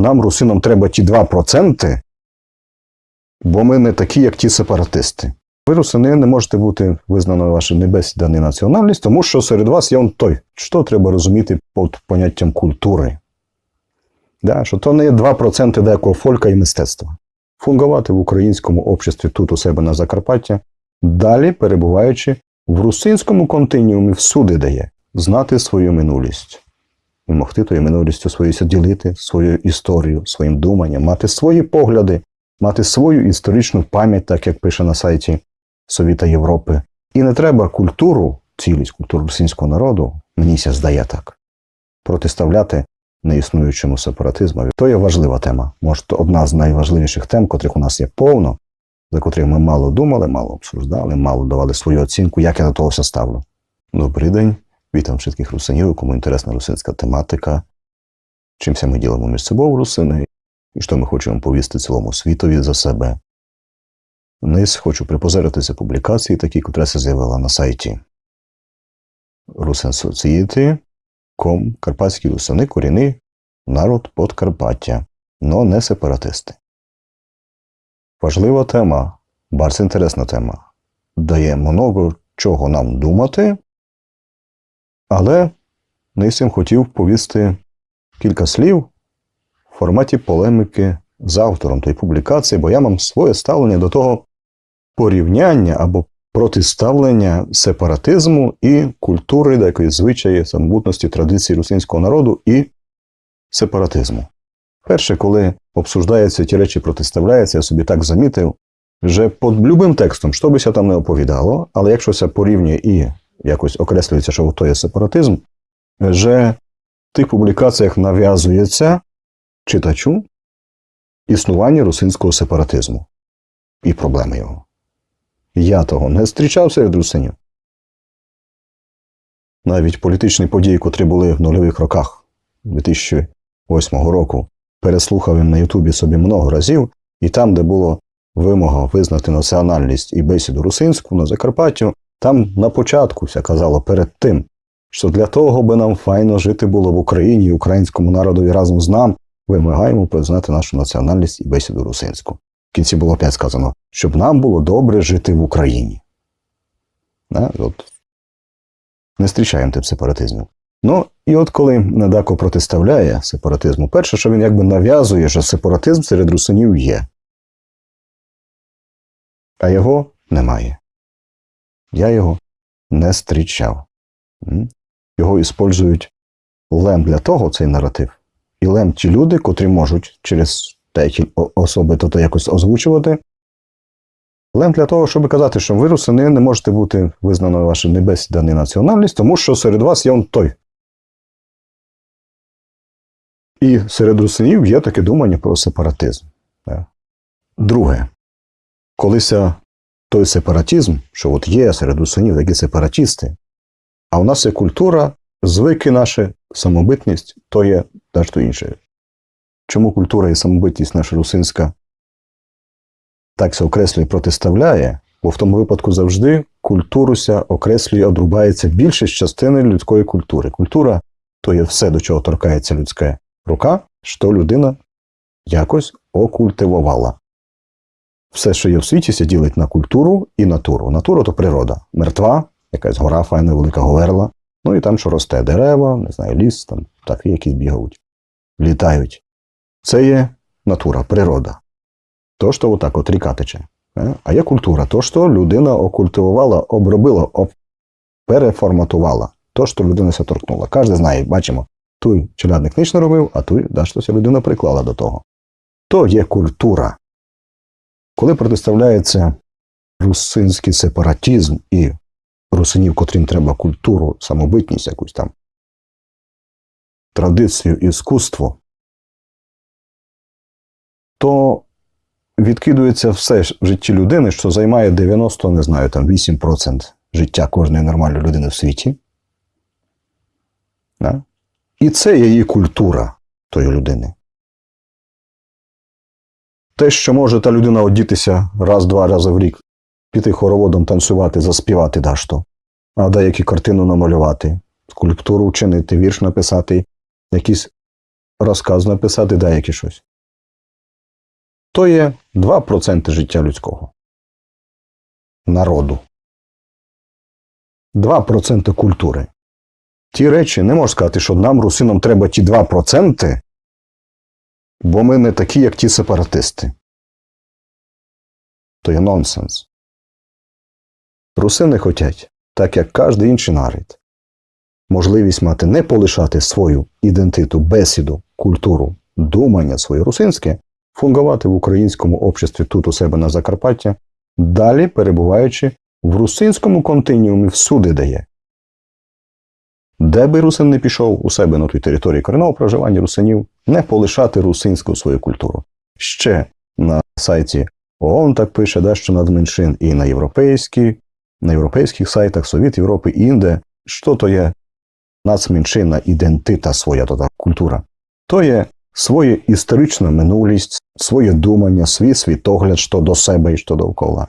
Нам, русинам, треба ті 2%, бо ми не такі, як ті сепаратисти. Ви, русини, не можете бути визнано ваша небесні дані національність, тому що серед вас є он той, що треба розуміти під поняттям культури. Да, що то не є 2% деякого фолька і мистецтва. Фунгувати в українському обществі тут у себе на Закарпаття, далі перебуваючи в русинському континіумі всюди дає знати свою минулість і могти тою минулістю своєю ділити свою історію, своїм думанням, мати свої погляди, мати свою історичну пам'ять, так як пише на сайті Совіта Європи. І не треба культуру, цілість культуру російського народу, мені ся здає так, протиставляти неіснуючому сепаратизму. То є важлива тема. Може, одна з найважливіших тем, котрих у нас є повно, за котрих ми мало думали, мало обсуждали, мало давали свою оцінку, як я до того все ставлю. Добрий день. Вітам всіх русинів, кому інтересна русинська тематика, чимся ми ділимо між собою русини, і що ми хочемо повісти цілому світові за себе. Вниз хочу припозеритися публікації, такі, котра се з'явила на сайті rusinsociety.com Карпатські русини, корінний народ Подкарпаття, но не сепаратисти. Важлива тема, bardzo інтересна тема. Дає много чого нам думати, але Нисим хотів повісти кілька слів в форматі полемики з автором тої публікації, бо я мам своє ставлення до того порівняння або протиставлення сепаратизму і культури, деякої звичаї, самобутності, традиції русинського народу і сепаратизму. Перше, коли обсуждаються ті речі, протиставляються, я собі так замітив, вже під любим текстом, що би ся там не оповідало, але якщо це порівнює і якось окреслюється, що то є сепаратизм, вже в тих публікаціях нав'язується читачу існування русинського сепаратизму і проблеми його. Я того не зустрічав серед русинів. Навіть політичні події, котрі були в нульових роках 2008 року, переслухав він на Ютубі собі много разів, і там, де було вимога визнати національність і бесіду русинську на Закарпаттю, там на початку ся казало перед тим, що для того, би нам файно жити було в Україні і українському народові разом з нам, вимагаємо признати нашу національність і бесіду русинську. В кінці було опять сказано, щоб нам було добре жити в Україні. Да? От. Не зустрічаємо тип сепаратизму. Ну, і от коли Недако протиставляє сепаратизму, перше, що він якби нав'язує, що сепаратизм серед русинів є. А його немає. Я його не зустрічав. Його іспользують лем для того, цей наратив, і лем ті люди, котрі можуть через деякі особи то якось озвучувати. Лем для того, щоб казати, що ви русини не можете бути визнано ваша небесні дані національність, тому що серед вас є он той. І серед русинів є таке думання про сепаратизм. Друге, колися той сепаратизм, що от є серед русинів такі сепаратісти, а у нас є культура, звики наші, самобитність, то є дещо інше. Чому культура і самобитність наша русинська так се окреслює протиставляє, бо в тому випадку завжди культуруся окреслює, одрубається більшість частини людської культури. Культура то є все, до чого торкається людська рука, що людина якось окультивувала. Все, що є в світі, се ділить на культуру і натуру. Натура то природа. Мертва, якась гора файна, велика говерла. Ну і там, що росте дерева, не знаю, ліс, там птахи якісь бігають, літають. Це є натура, природа. То, що отак от ріка тече. Е? А є культура, то, що людина окультивувала, обробила, об... переформатувала. То, що людина се торкнула. Кожен знає, бачимо, той челядник ніч не робив, а той да, щось людина приклала до того. То є культура. Коли протиставляється русинський сепаратизм і русинів, котрим треба культуру, самобитність, якусь там традицію, іскусство, то відкидується все в житті людини, що займає 90, не знаю, там 8% життя кожної нормальної людини в світі. Да? І це є її культура тої людини. Те, що може та людина одітися раз-два рази в рік, піти хороводом танцювати, заспівати дашто, а деякі картину намалювати, скульптуру вчинити, вірш написати, якісь розказ написати деякі щось. То є 2% життя людського. Народу. 2% культури. Ті речі не можна сказати, що нам, русинам, треба ті 2%, бо ми не такі, як ті сепаратисти. То є нонсенс. Русини хотять, так як кожен інший народ, можливість мати не полишати свою ідентиту, бесіду, культуру, думання своє русинське, фунгувати в українському обществі тут у себе на Закарпаття, далі перебуваючи в русинському континіумі всюди де є. Де би русин не пішов у себе на тій території корінного проживання русинів, не полишати русинську свою культуру. Ще на сайті ООН так пише, дещо надменшин і на європейській, на європейських сайтах Совіт Європи, інде, що то є нацменшина, ідентита своя то культура. То є своє історична минулість, своє думання, свій світогляд, що до себе і що довкола.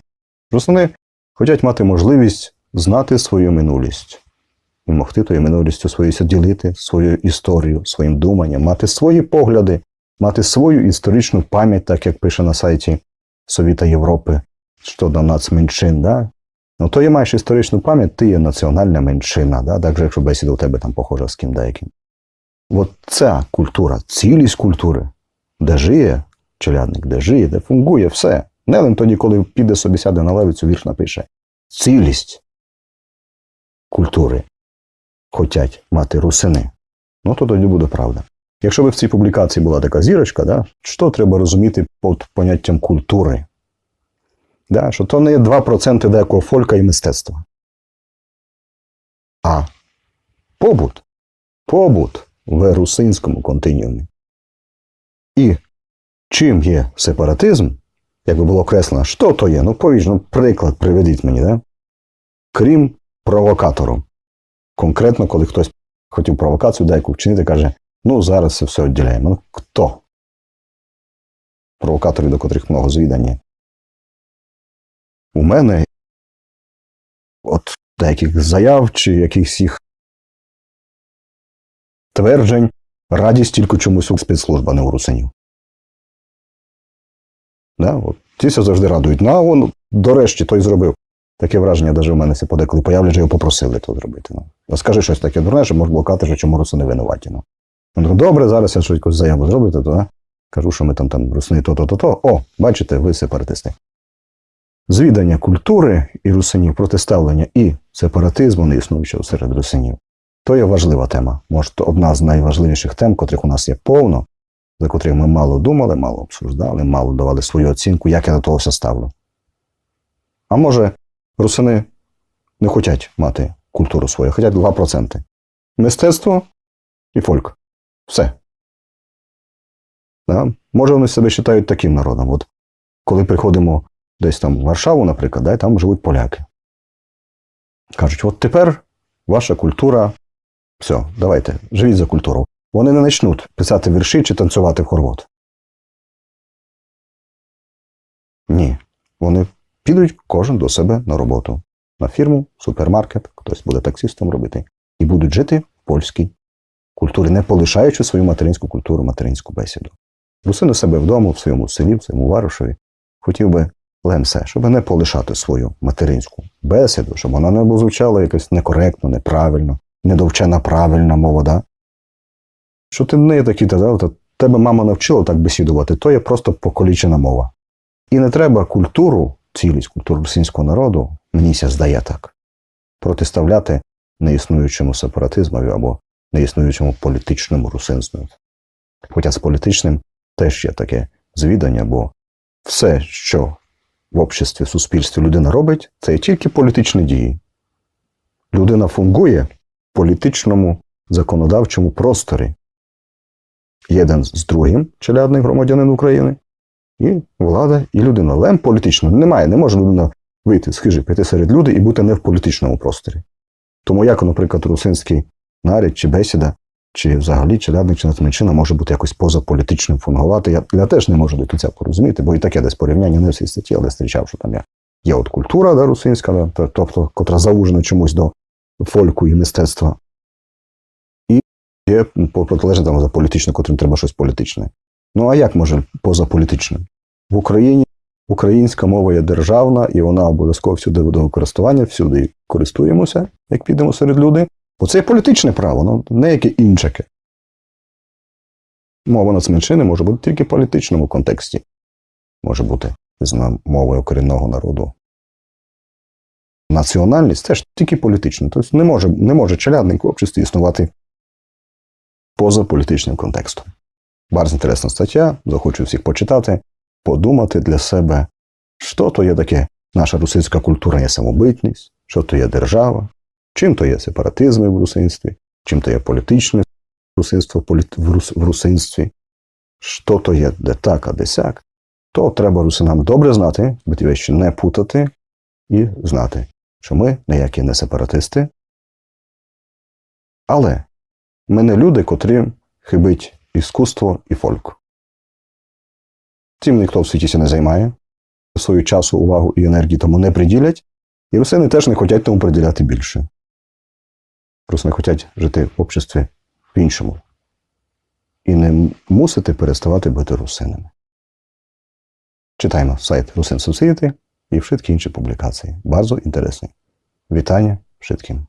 Русини хочуть мати можливість знати свою минулість і могти тою минулістю своєю ділити свою історію, своїм думанням, мати свої погляди, мати свою історичну пам'ять, так як пише на сайті Совіта Європи щодо нацменшин. Да? Ну, то є маєш історичну пам'ять, ти є національна меншина, да? так же, якщо бесіда у тебе там похожа з ким деяким. От ця культура, цілість культури, де жиє челядник, де жиє, де фунгує, все. Нелем тоді, коли піде собі сяде на левицю, вірш напише. Цілість культури хотять мати русини. Ну, то тоді буде правда. Якщо б в цій публікації була така зірочка, да, що треба розуміти під поняттям культури? Да, що то не є 2% деякого фолька і мистецтва. А побут. Побут в русинському континіумі. І чим є сепаратизм, як би було окреслено, що то є? Ну, повіж, ну, приклад приведіть мені, да? крім провокатором. Конкретно, коли хтось хотів провокацію деяку вчинити, каже, ну зараз це все відділяємо. Ну хто? Провокаторів, до котрих много звідання. У мене от деяких заяв чи якихось їх тверджень радість тільки чомусь у спецслужба, не у русинів. Да? От. Ті завжди радують. Ну, а он, до решті, той зробив. Таке враження, навіть у мене все подеколи появляється, що його попросили то зробити. Ну. Скажи щось таке дурне, що може блокати, що чому русини винуваті. Ну. Він добре, зараз я щось якусь заяву зробите, то да? кажу, що ми там там русини то-то-то-то. О, бачите, ви сепаратисти. Звідання культури і русинів, протиставлення і сепаратизму не існуючого серед русинів. То є важлива тема. Може, одна з найважливіших тем, котрих у нас є повно, за котрих ми мало думали, мало обсуждали, мало давали свою оцінку, як я до того все ставлю. А може, русини не хочуть мати культуру свою, хочуть 2%. Мистецтво і фольк. Все. Да? Може, вони себе вважають таким народом. От коли приходимо десь там в Варшаву, наприклад, да, і там живуть поляки. Кажуть, от тепер ваша культура, все, давайте, живіть за культуру. Вони не почнуть писати вірші чи танцювати в хорвот. Ні. Вони підуть кожен до себе на роботу. На фірму, супермаркет, хтось буде таксистом робити. І будуть жити в польській культурі, не полишаючи свою материнську культуру, материнську бесіду. Русин у себе вдома, в своєму селі, в своєму варушеві, хотів би лемсе, щоб не полишати свою материнську бесіду, щоб вона не звучала якось некоректно, неправильно, недовчена правильна мова. Да? Що ти не такий, та, тебе мама навчила так бесідувати, то є просто поколічена мова. І не треба культуру, цілість культуру російського народу, мені ся здає так, протиставляти неіснуючому сепаратизмові або неіснуючому політичному русинству. Хоча з політичним теж є таке звідання, бо все, що в обществі, в суспільстві людина робить, це тільки політичні дії. Людина фунгує в політичному законодавчому просторі. Єдин з другим челядний громадянин України, і влада, і людина. Лем політично немає, не може людина вийти з хижі, піти серед людей і бути не в політичному просторі. Тому як, наприклад, русинський наряд чи бесіда, чи взагалі челядник, чи нацменшина може бути якось позаполітичним фунгувати. Я, я теж не можу до кінця порозуміти, бо і таке десь порівняння не в цій статті, але зустрічав, що там є. Є от культура да, русинська, да, тобто, котра заужена чомусь до фольку і мистецтва. І є по- протилежне там за політичне, котрим треба щось політичне. Ну а як може поза політичним? В Україні українська мова є державна, і вона обов'язково всюди до користування, всюди користуємося, як підемо серед люди. Бо це є політичне право, ну не яке інчаке. Мова нацменшини може бути тільки в політичному контексті. Може бути, мовою корінного народу. Національність це ж тільки політично. Тобто не може, не може челядник в обществі існувати поза політичним контекстом. Bardzo інтересна стаття, захочу всіх почитати, подумати для себе, що то є таке наша русинська культура є самобитність, що то є держава, чим то є сепаратизм в русинстві, чим то є політичне русинство в, русинстві, що то є де так, а де сяк, то треба русинам добре знати, речі не путати і знати, що ми ніякі не сепаратисти. Але ми не люди, котрі хибить іскусство і фольк. Цим ніхто в світі не займає, свою часу, увагу і енергії тому не приділять, і русини теж не хочуть тому приділяти більше. Не хочуть жити в обществі по-іншому. І не мусити переставати бути русинами. Читаємо сайт Русин Society і вшиткі інші публікації. Bardzo інтересні. Вітання вшитким.